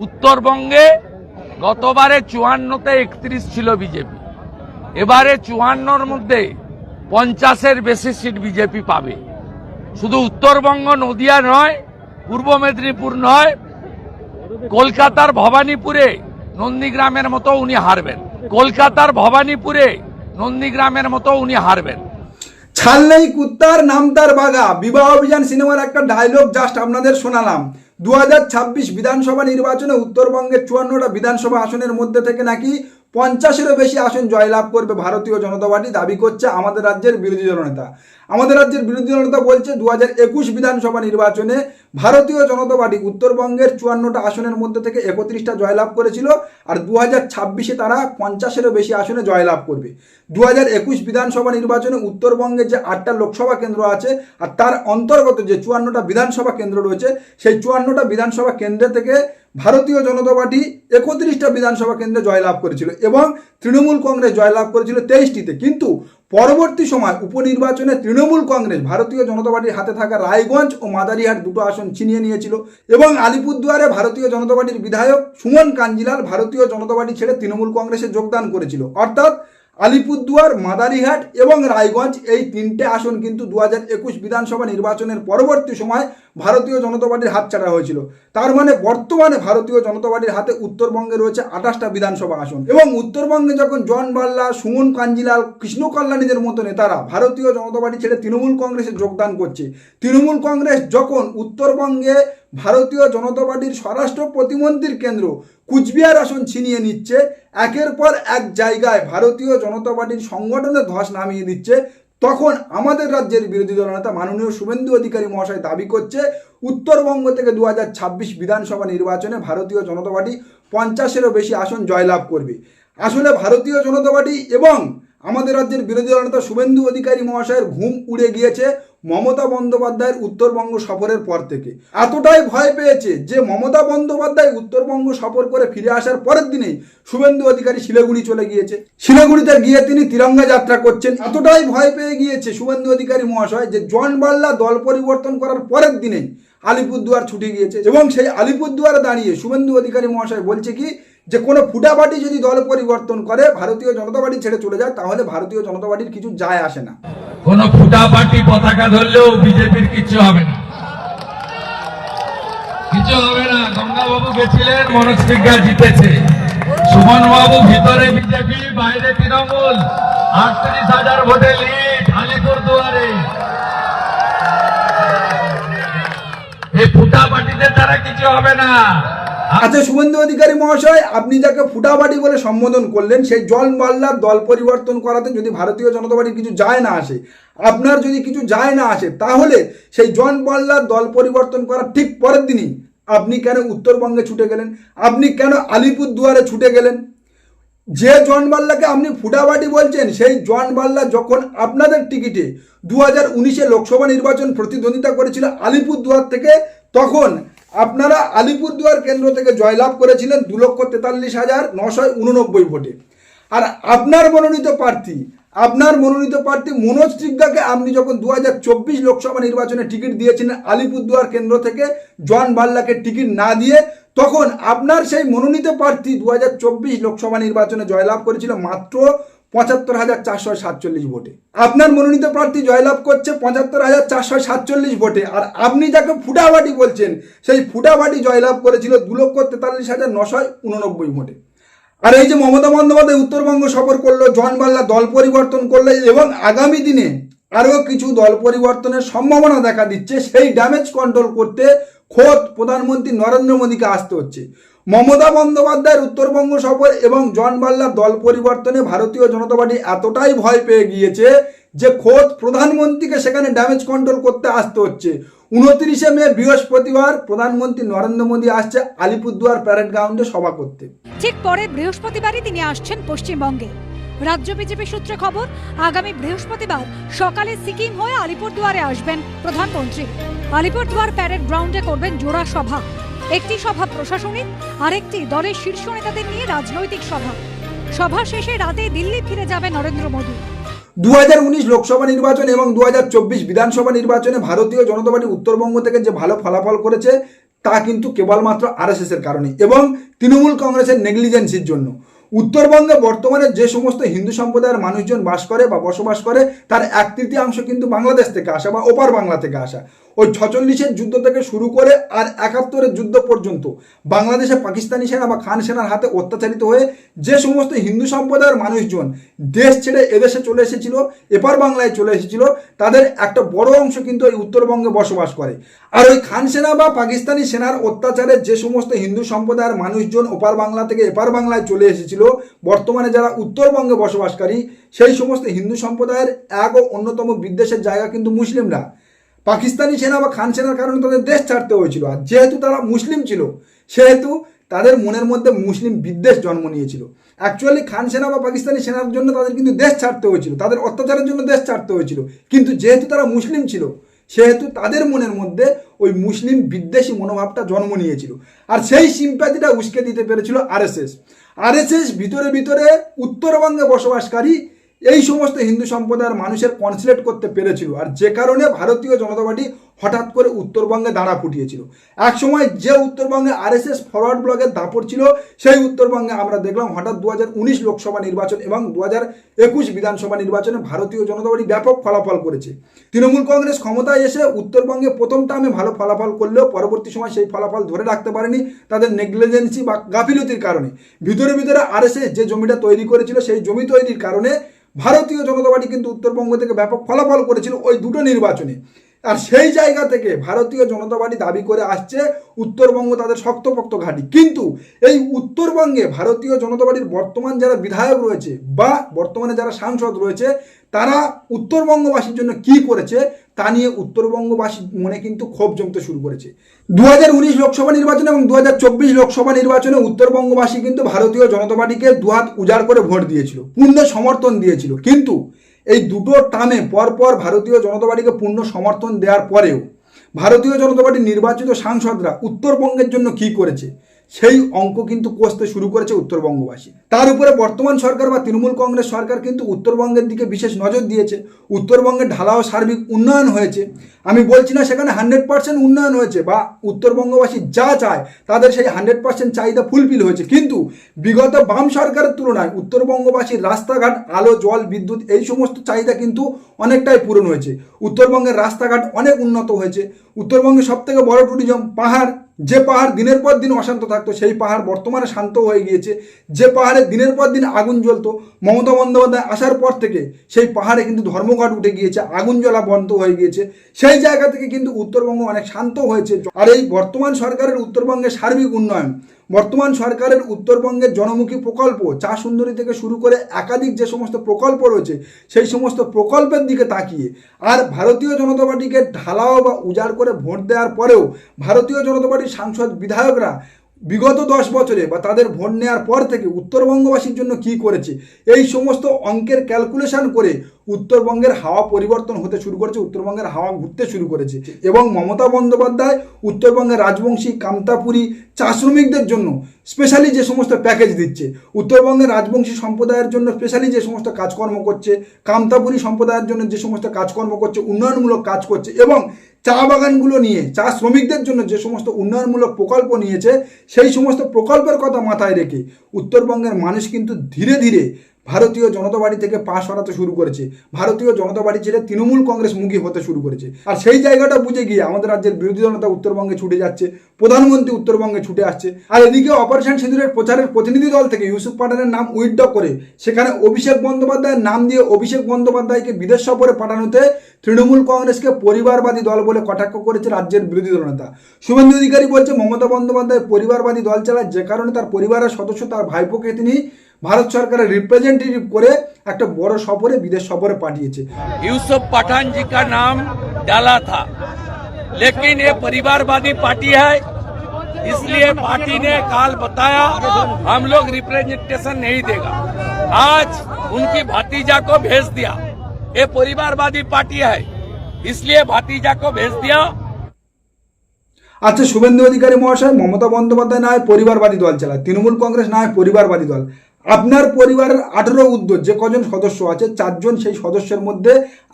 উত্তরবঙ্গে গতবারে চুয়ান্নতে একত্রিশ ছিল বিজেপি। এবারে চুয়ান্নর মধ্যে পঞ্চাশের বেশি সিট বিজেপি পাবে। শুধু উত্তরবঙ্গ, নদিয়া নয়, পূর্ব মেদিনীপুর নয়, কলকাতার ভবানীপুরে নন্দীগ্রামের মতো উনি হারবেন। কলকাতার ভবানীপুরে নন্দীগ্রামের মতো উনি হারবেন। ছাল নেই কুত্তার নাম তার বাগা। বিবাহ অভিযান সিনেমার একটা ডায়লগ জাস্ট আপনাদের শোনালাম। দু হাজার ছাব্বিশ বিধানসভা নির্বাচনে উত্তরবঙ্গের চুয়ান্নটা বিধানসভা আসনের মধ্যে থেকে নাকি পঞ্চাশেরও বেশি আসন জয়লাভ করবে ভারতীয় জনতা পার্টি দাবি করছে আমাদের রাজ্যের বিরোধী দলনেতা আমাদের রাজ্যের বিরোধী দলনেতা বলছে দু হাজার একুশ বিধানসভা নির্বাচনে ভারতীয় জনতা পার্টি উত্তরবঙ্গের চুয়ান্নটা আসনের মধ্যে থেকে একত্রিশটা জয়লাভ করেছিল আর দু হাজার ছাব্বিশে তারা পঞ্চাশেরও বেশি আসনে জয়লাভ করবে। দু হাজার একুশ বিধানসভা নির্বাচনে উত্তরবঙ্গে যে আটটা লোকসভা কেন্দ্র আছে আর তার অন্তর্গত যে চুয়ান্নটা বিধানসভা কেন্দ্র রয়েছে, সেই চুয়ান্নটা বিধানসভা কেন্দ্র থেকে ভারতীয় জনতা পার্টি একত্রিশটা বিধানসভা কেন্দ্রে জয়লাভ করেছিল এবং তৃণমূল কংগ্রেস জয়লাভ করেছিল তেইশটিতে। কিন্তু পরবর্তী সময় উপনির্বাচনে তৃণমূল কংগ্রেস, ভারতীয় জনতা পার্টির হাতে থাকা রায়গঞ্জ ও মাদারিহাট দুটো আসন ছিনিয়ে নিয়েছিল এবং আলিপুরদুয়ারে ভারতীয় জনতা পার্টির বিধায়ক সুমন কাঞ্জিলাল ভারতীয় জনতা পার্টি ছেড়ে তৃণমূল কংগ্রেসে যোগদান করেছিল। অর্থাৎ আলিপুরদুয়ার মাদারিহাট এবং রায়গঞ্জ এই তিনটে আসন কিন্তু দু হাজার একুশ বিধানসভা নির্বাচনের পরবর্তী সময় ভারতীয় জনতা পার্টির হাতছাড়া হয়েছিল। তার মানে বর্তমানে ভারতীয় জনতা পার্টির হাতে উত্তরবঙ্গে রয়েছে আঠাশটা বিধানসভা আসন এবং উত্তরবঙ্গে যখন জন বাল্লা, সুমন কাঞ্জিলাল, কৃষ্ণ কল্যাণীদের মতো নেতারা ভারতীয় জনতা পার্টি ছেড়ে তৃণমূল কংগ্রেসে যোগদান করছে, তৃণমূল কংগ্রেস যখন উত্তরবঙ্গে ভারতীয় জনতা পার্টির স্বরাষ্ট্র প্রতিমন্ত্রীর কেন্দ্র কুচবিহার আসন ছিনিয়ে নিচ্ছে। একের পর এক জায়গায় ভারতীয় জনতা পার্টির সংগঠনের ধস নামিয়ে দিচ্ছে। তখন আমাদের রাজ্যের বিরোধী দলনেতা মাননীয় শুভেন্দু অধিকারী মহাশয় দাবি করছে, উত্তরবঙ্গ থেকে দু হাজার ছাব্বিশ বিধানসভা নির্বাচনে ভারতীয় জনতা পার্টি পঞ্চাশেরও বেশি আসন জয়লাভ করবে। আসলে ভারতীয় জনতা পার্টি এবং আমাদের রাজ্যের বিরোধী দলনেতা শুভেন্দু অধিকারী মহাশয়ের ঘুম উড়ে গিয়েছে। মমতা বন্দ্যোপাধ্যায়ের উত্তরবঙ্গ সফরের পর থেকে। এতটাই ভয় পেয়েছে যে মমতা বন্দ্যোপাধ্যায় উত্তরবঙ্গ সফর করে ফিরে আসার পরের দিনেই শুভেন্দু অধিকারী শিলিগুড়ি চলে গিয়েছে। শিলিগুড়িতে গিয়ে তিনি তিরঙ্গা যাত্রা করছেন। এতটাই ভয় পেয়ে গিয়েছে শুভেন্দু অধিকারী মহাশয় যে জন বাল্লা দল পরিবর্তন করার পরের দিনেই আলিপুরদুয়ার ছুটে গিয়েছে। এবং সেই আলিপুরদুয়ারে দাঁড়িয়ে শুভেন্দু অধিকারী মহাশয় বলছে কি যে কোনো ফুটাপাটি যদি দল পরিবর্তন করে, ভারতীয় জনতা পার্টি ছেড়ে চলে যায়, তাহলে ভারতীয় জনতা পার্টির কিছু যায় আসে না। কোন ফুটাপাটি পতাকা ধরলেও বিজেপির কিছু হবে না। কিছু হবে না। গঙ্গাবাবু গেছিলেন, মনোজ জিতেছে। সুমন বাবু ভিতরে বিজেপি, বাইরে তৃণমূল। আটত্রিশ হাজার ভোটে লিড, আলিপুর দুয়ারে। এই ফুটাপাটিদের দ্বারা কিছু হবে না। আচ্ছা শুভেন্দু অধিকারী মহাশয়, আপনি যাকে ফুটাবাটি বলে সম্বোধন করলেন, সেই জল মাল্লার দল পরিবর্তন করাতে যদি ভারতীয় জনতা পার্টির কিছু যায় না আসে, আপনার যদি কিছু যায় না আসে, তাহলে সেই জন মাল্লার দল পরিবর্তন করার ঠিক পরের দিনই আপনি কেন উত্তরবঙ্গে ছুটে গেলেন? আপনি কেন আলিপুর দুয়ারে ছুটে গেলেন? যে জন বাল্লাকে আপনি ফুটাবাটি বলছেন, সেই জন বাল্লা যখন আপনাদের টিকিটে দু হাজার উনিশে লোকসভা নির্বাচন প্রতিদ্বন্দ্বিতা করেছিল আলিপুরদুয়ার থেকে, তখন আপনারা আলিপুরদুয়ার কেন্দ্র থেকে জয়লাভ করেছিলেন দু লক্ষ তেতাল্লিশ হাজার নশো উননব্বই ভোটে। আর আপনার মনোনীত প্রার্থী, আপনার মনোনীত প্রার্থী মনোজ টিগ্গাকে আপনি যখন দু লোকসভা নির্বাচনে টিকিট দিয়েছিলেন আলিপুরদুয়ার কেন্দ্র থেকে, জন বাল্লাকে টিকিট না দিয়ে, তখন আপনার সেই মনোনীত প্রার্থী দু লোকসভা নির্বাচনে জয়লাভ করেছিল মাত্র পঁচাত্তর হাজার চারশো সাতচল্লিশ ভোটে। আপনার মনোনীত প্রার্থী জয়লাভ করছে পঁচাত্তর হাজার চারশো সাতচল্লিশ ভোটে। আর আপনি যাকে ফুটাবাটি বলছেন, সেই ফুটাবাটি জয়লাভ করেছিল দু লক্ষ তেতাল্লিশ হাজার নশো উননব্বই ভোটে। আর এই যে মমতা বন্দ্যোপাধ্যায় উত্তরবঙ্গ সফর করল জন বাল্লা দল পরিবর্তন করল এবং আগামী দিনে আরও কিছু দল পরিবর্তনের সম্ভাবনা দেখা দিচ্ছে, সেই ড্যামেজ কন্ট্রোল করতে খোদ প্রধানমন্ত্রী নরেন্দ্র মোদীকে আসতে হচ্ছে। মমতা বন্দ্যোপাধ্যায়ের উত্তরবঙ্গ সফর এবং জন বাল্লার দল পরিবর্তনে ভারতীয় জনতা পার্টি এতটাই ভয় পেয়ে গিয়েছে যে খোদ প্রধানমন্ত্রীকে সেখানে ড্যামেজ কন্ট্রোল করতে আসতে হচ্ছে। উনত্রিশে মে, বৃহস্পতিবার প্রধানমন্ত্রী নরেন্দ্র মোদী আসছে আলিপুরদুয়ার প্যারেড গ্রাউন্ডে সভা করতে। ঠিক পরে বৃহস্পতিবারই তিনি আসছেন পশ্চিমবঙ্গে। রাজ্য বিজেপি সূত্রে খবর, আগামী বৃহস্পতিবার সকালে সিকিম হয়ে আলিপুরদুয়ারে আসবেন প্রধানমন্ত্রী। আলিপুরদুয়ার প্যারেড গ্রাউন্ডে করবেন জোড়া সভা। একটি সভা প্রশাসনিক, আরেকটি দলের শীর্ষ নেতাদের নিয়ে রাজনৈতিক সভা। সভা শেষে রাতে দিল্লি ফিরে যাবে নরেন্দ্র মোদী। দু লোকসভা নির্বাচন এবং দু হাজার চব্বিশ বিধানসভা নির্বাচনে ভারতীয় জনতা পার্টি উত্তরবঙ্গ থেকে যে ভালো ফলাফল করেছে, তা কিন্তু কেবলমাত্র আরএসএস এর কারণে এবং তৃণমূল কংগ্রেসের নেগলিজেন্সির জন্য। উত্তরবঙ্গে বর্তমানে যে সমস্ত হিন্দু সম্প্রদায়ের মানুষজন বাস করে বা বসবাস করে, তার এক তৃতীয়াংশ কিন্তু বাংলাদেশ থেকে আসা বা ওপার বাংলা থেকে আসা। ওই ছচল্লিশের যুদ্ধ থেকে শুরু করে আর একাত্তরের যুদ্ধ পর্যন্ত বাংলাদেশে পাকিস্তানি সেনা বা খান সেনার হাতে অত্যাচারিত হয়ে যে সমস্ত হিন্দু সম্প্রদায়ের মানুষজন দেশ ছেড়ে এদেশে চলে এসেছিল, এপার বাংলায় চলে এসেছিল, তাদের একটা বড় অংশ কিন্তু এই উত্তরবঙ্গে বসবাস করে। আর ওই খান সেনা বা পাকিস্তানি সেনার অত্যাচারে যে সমস্ত হিন্দু সম্প্রদায়ের মানুষজন ওপার বাংলা থেকে এপার বাংলায় চলে এসেছিল, বর্তমানে যারা উত্তরবঙ্গে বসবাসকারী, সেই সমস্ত হিন্দু সম্প্রদায়ের এক ও অন্যতম বিদ্বেষের জায়গা কিন্তু মুসলিমরা। পাকিস্তানি সেনা বা খান সেনার কারণে তাদের দেশ ছাড়তে হয়েছিল। আর যেহেতু তারা মুসলিম ছিল, সেহেতু তাদের মনের মধ্যে মুসলিম বিদ্বেষ জন্ম নিয়েছিল। অ্যাকচুয়ালি খান সেনা বা পাকিস্তানি সেনার জন্য তাদের কিন্তু দেশ ছাড়তে হয়েছিল। তাদের অত্যাচারের জন্য দেশ ছাড়তে হয়েছিল। কিন্তু যেহেতু তারা মুসলিম ছিল, সেহেতু তাদের মনের মধ্যে ওই মুসলিম বিদ্বেষী মনোভাবটা জন্ম নিয়েছিল। আর সেই সিম্প্যাথিটা উস্কে দিতে পেরেছিল আরএসএস আরএসএস ভিতরে ভিতরে উত্তরবঙ্গে বসবাসকারী এই সমস্ত হিন্দু সম্প্রদায়ের মানুষের কনসিলেট করতে পেরেছিল। আর যে কারণে ভারতীয় জনতা পার্টি হঠাৎ করে উত্তরবঙ্গে দাঁড়া ফুটিয়েছিল। এক সময় যে উত্তরবঙ্গে আরএসএস ফরওয়ার্ড ব্লকের দাপট ছিল, সেই উত্তরবঙ্গে আমরা দেখলাম হঠাৎ দু লোকসভা নির্বাচন এবং দু একুশ বিধানসভা নির্বাচনে ভারতীয় জনতা পার্টি ব্যাপক ফলাফল করেছে। তৃণমূল কংগ্রেস ক্ষমতায় এসে উত্তরবঙ্গে প্রথম টার্মে ভালো ফলাফল করলেও পরবর্তী সময় সেই ফলাফল ধরে রাখতে পারেনি তাদের নেগলিজেন্সি বা গাফিলতির কারণে। ভিতরে ভিতরে আরএসএস যে জমিটা তৈরি করেছিল, সেই জমি তৈরির কারণে ভারতীয় জনতা পার্টি কিন্তু উত্তরবঙ্গ থেকে ব্যাপক ফলাফল করেছিল ওই দুটো নির্বাচনে। আর সেই জায়গা থেকে ভারতীয় জনতা পার্টি দাবি করে আসছে, উত্তরবঙ্গ তাদের শক্তপক্ত ঘাঁটি। কিন্তু এই উত্তরবঙ্গে ভারতীয় জনতা পার্টির বর্তমান যারা বিধায়ক রয়েছে বা বর্তমানে যারা সাংসদ রয়েছে তারা উত্তরবঙ্গবাসীর জন্য কি করেছে তা নিয়ে উত্তরবঙ্গবাসীর মনে কিন্তু ক্ষোভ জমতে শুরু করেছে। দু লোকসভা নির্বাচন এবং দু লোকসভা নির্বাচনে উত্তরবঙ্গবাসী কিন্তু ভারতীয় জনতা পার্টিকে দুহাত উজাড় করে ভোট দিয়েছিল, পূর্ণ সমর্থন দিয়েছিল। কিন্তু এই দুটো টার্মে পরপর ভারতীয় জনতা পার্টিকে পূর্ণ সমর্থন দেওয়ার পরেও ভারতীয় জনতা পার্টির নির্বাচিত সাংসদরা উত্তরবঙ্গের জন্য কি করেছে? সেই অঙ্ক কিন্তু কষতে শুরু করেছে উত্তরবঙ্গবাসী। তার উপরে বর্তমান সরকার বা তৃণমূল কংগ্রেস সরকার কিন্তু উত্তরবঙ্গের দিকে বিশেষ নজর দিয়েছে। উত্তরবঙ্গের ঢালাও সার্বিক উন্নয়ন হয়েছে। আমি বলছি না সেখানে হান্ড্রেড পার্সেন্ট উন্নয়ন হয়েছে বা উত্তরবঙ্গবাসী যা চায় তাদের সেই হান্ড্রেড পার্সেন্ট চাহিদা ফুলফিল হয়েছে। কিন্তু বিগত বাম সরকারের তুলনায় উত্তরবঙ্গবাসীর রাস্তাঘাট, আলো, জল, বিদ্যুৎ এই সমস্ত চাহিদা কিন্তু অনেকটাই পূরণ হয়েছে। উত্তরবঙ্গের রাস্তাঘাট অনেক উন্নত হয়েছে। উত্তরবঙ্গে সব থেকে বড় ট্যুরিজম পাহাড় যে পাহাড় দিনের পর দিন অশান্ত থাকতো, সেই পাহাড় বর্তমানে শান্ত হয়ে গিয়েছে। যে পাহাড়ে দিনের পর দিন আগুন জ্বলতো, মমতা বন্দ্যোপাধ্যায় আসার পর থেকে সেই পাহাড়ে কিন্তু ধর্মঘট উঠে গিয়েছে, আগুন জ্বলা বন্ধ হয়ে গিয়েছে। সেই জায়গা থেকে কিন্তু উত্তরবঙ্গ অনেক শান্ত হয়েছে। আর এই বর্তমান সরকারের উত্তরবঙ্গের সার্বিক উন্নয়ন বর্তমান সরকারের উত্তরবঙ্গের জনমুখী প্রকল্প, চা সুন্দরী থেকে শুরু করে একাধিক যে সমস্ত প্রকল্প রয়েছে, সেই সমস্ত প্রকল্পের দিকে তাকিয়ে আর ভারতীয় জনতা পার্টিকে ঢালাও বা উজাড় করে ভোট দেওয়ার পরেও ভারতীয় জনতা পার্টির সাংসদ বিধায়করা বিগত দশ বছরে বা তাদের ভোট নেওয়ার পর থেকে উত্তরবঙ্গবাসীর জন্য কি করেছে, এই সমস্ত অঙ্কের ক্যালকুলেশন করে উত্তরবঙ্গের হাওয়া পরিবর্তন হতে শুরু করেছে, উত্তরবঙ্গের হাওয়া ঘুরতে শুরু করেছে এবং মমতা বন্দ্যোপাধ্যায় উত্তরবঙ্গের রাজবংশী কামতাপুরী চা শ্রমিকদের জন্য স্পেশালি যে সমস্ত প্যাকেজ দিচ্ছে, উত্তরবঙ্গের রাজবংশী সম্প্রদায়ের জন্য স্পেশালি যে সমস্ত কাজকর্ম করছে, কামতাপুরী সম্প্রদায়ের জন্য যে সমস্ত কাজকর্ম করছে, উন্নয়নমূলক কাজ করছে এবং চা বাগানগুলো নিয়ে, চা শ্রমিকদের জন্য যে সমস্ত উন্নয়নমূলক প্রকল্প নিয়েছে, সেই সমস্ত প্রকল্পের কথা মাথায় রেখে উত্তরবঙ্গের মানুষ কিন্তু ধীরে ধীরে ভারতীয় জনতা পার্টি থেকে পা সরাতে শুরু করেছে। ভারতীয় জনতা পার্টি ছেড়ে তৃণমূল কংগ্রেস মুখী হতে শুরু করেছে। আর সেই জায়গাটা বুঝে গিয়ে আমাদের রাজ্যের বিরোধী জনতা উত্তরবঙ্গে ছুটে যাচ্ছে, প্রধানমন্ত্রী উত্তরবঙ্গে ছুটে আসছে। আর এদিকে অপারেশন সিঁদুরের প্রচারের প্রতিনিধি দল থেকে ইউসুফ পাঠানের নাম উইথড্র করে, সেখানে অভিষেক বন্দ্যোপাধ্যায়ের নাম দিয়ে অভিষেক বন্দ্যোপাধ্যায়কে বিদেশ সফরে পাঠানোতে তৃণমূল কংগ্রেসকে পরিবারবাদী দল বলে কটাক্ষ করেছে রাজ্যের বিরোধী দলনেতা শুভেন্দু অধিকারী বলছে, মমতা বন্দ্যোপাধ্যায় পরিবারবাদী দল চালায়, যে কারণে তার পরিবারের সদস্য তার ভাইপোকে তিনি ভারত সরকারের রিপ্রেজেন্টেটিভ করে একটা বড় সফরে বিদেশ সফরে পাঠিয়েছে यूसुफ पठान जी का नाम डाला था लेकिन ये परिवारवादी पार्टी है इसलिए पार्टी ने काल बताया हम लोग रिप्रेजेंटेशन नहीं देगा आज उनकी भतीजा को भेज दिया ये परिवारवादी पार्टी है इसलिए भतीजा को भेज दिया আচ্ছা শুভেন্দু অধিকারী মহাশয় মমতা বন্দ্যোপাধ্যায় না হয় পরিবারবাদী দল চালায় তৃণমূল কংগ্রেস না হয় পরিবারবাদী দল আপনার পরিবারের আঠেরো উদ্যোগ, যে কজন সদস্য আছে, চারজন সেই সদস্যের মধ্যে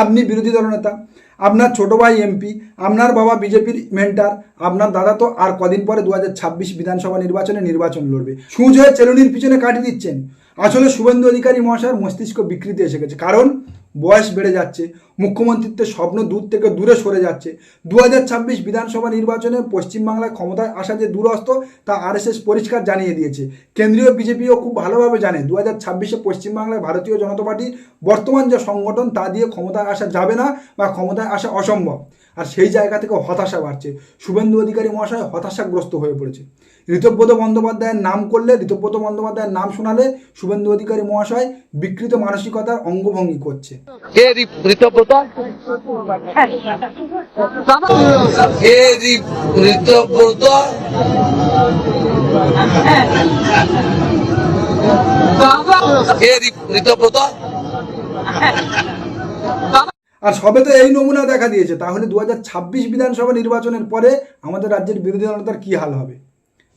আপনি বিরোধী দলনেতা আপনার ছোট ভাই এমপি আপনার বাবা বিজেপির মেন্টার আপনার দাদা তো আর কদিন পরে দু হাজার ছাব্বিশ বিধানসভা নির্বাচনে নির্বাচন লড়বে। সুজ হয়ে চেলুনির পিছনে কাটিয়ে দিচ্ছেন। আসলে শুভেন্দু অধিকারী মহাশয়ের মস্তিষ্ক বিকৃতি এসে গেছে। কারণ বয়স বেড়ে যাচ্ছে, মুখ্যমন্ত্রিত্বের স্বপ্ন দূর থেকে দূরে সরে যাচ্ছে। দু হাজার ছাব্বিশ বিধানসভা নির্বাচনে পশ্চিমবাংলায় ক্ষমতায় আসা যে দূরস্থ তা আরএসএস পরিষ্কার জানিয়ে দিয়েছে। কেন্দ্রীয় বিজেপিও খুব ভালোভাবে জানে দু হাজার ছাব্বিশে পশ্চিমবাংলায় ভারতীয় জনতা পার্টির বর্তমান যে সংগঠন, তা দিয়ে ক্ষমতায় আসা যাবে না বা ক্ষমতায় আসা অসম্ভব। আর সেই জায়গা থেকে হতাশা বাড়ছে। শুভেন্দু অধিকারী মহাশয় হতাশাগ্রস্ত হয়ে পড়েছে। ঋতব্রত বন্দ্যোপাধ্যায়ের নাম করলে ঋতব্রত বন্দ্যোপাধ্যায়ের নাম শোনালে শুভেন্দু অধিকারী মহাশয় বিকৃত মানসিকতার অঙ্গভঙ্গি করছে। কে ঋতব্রত? কে ঋতব্রত? কে ঋতব্রত? আর সবে তো এই নমুনা দেখা দিয়েছে তাহলে দু হাজার ছাব্বিশ বিধানসভা নির্বাচনের পরে আমাদের রাজ্যের বিরোধী দলতার কী হাল হবে?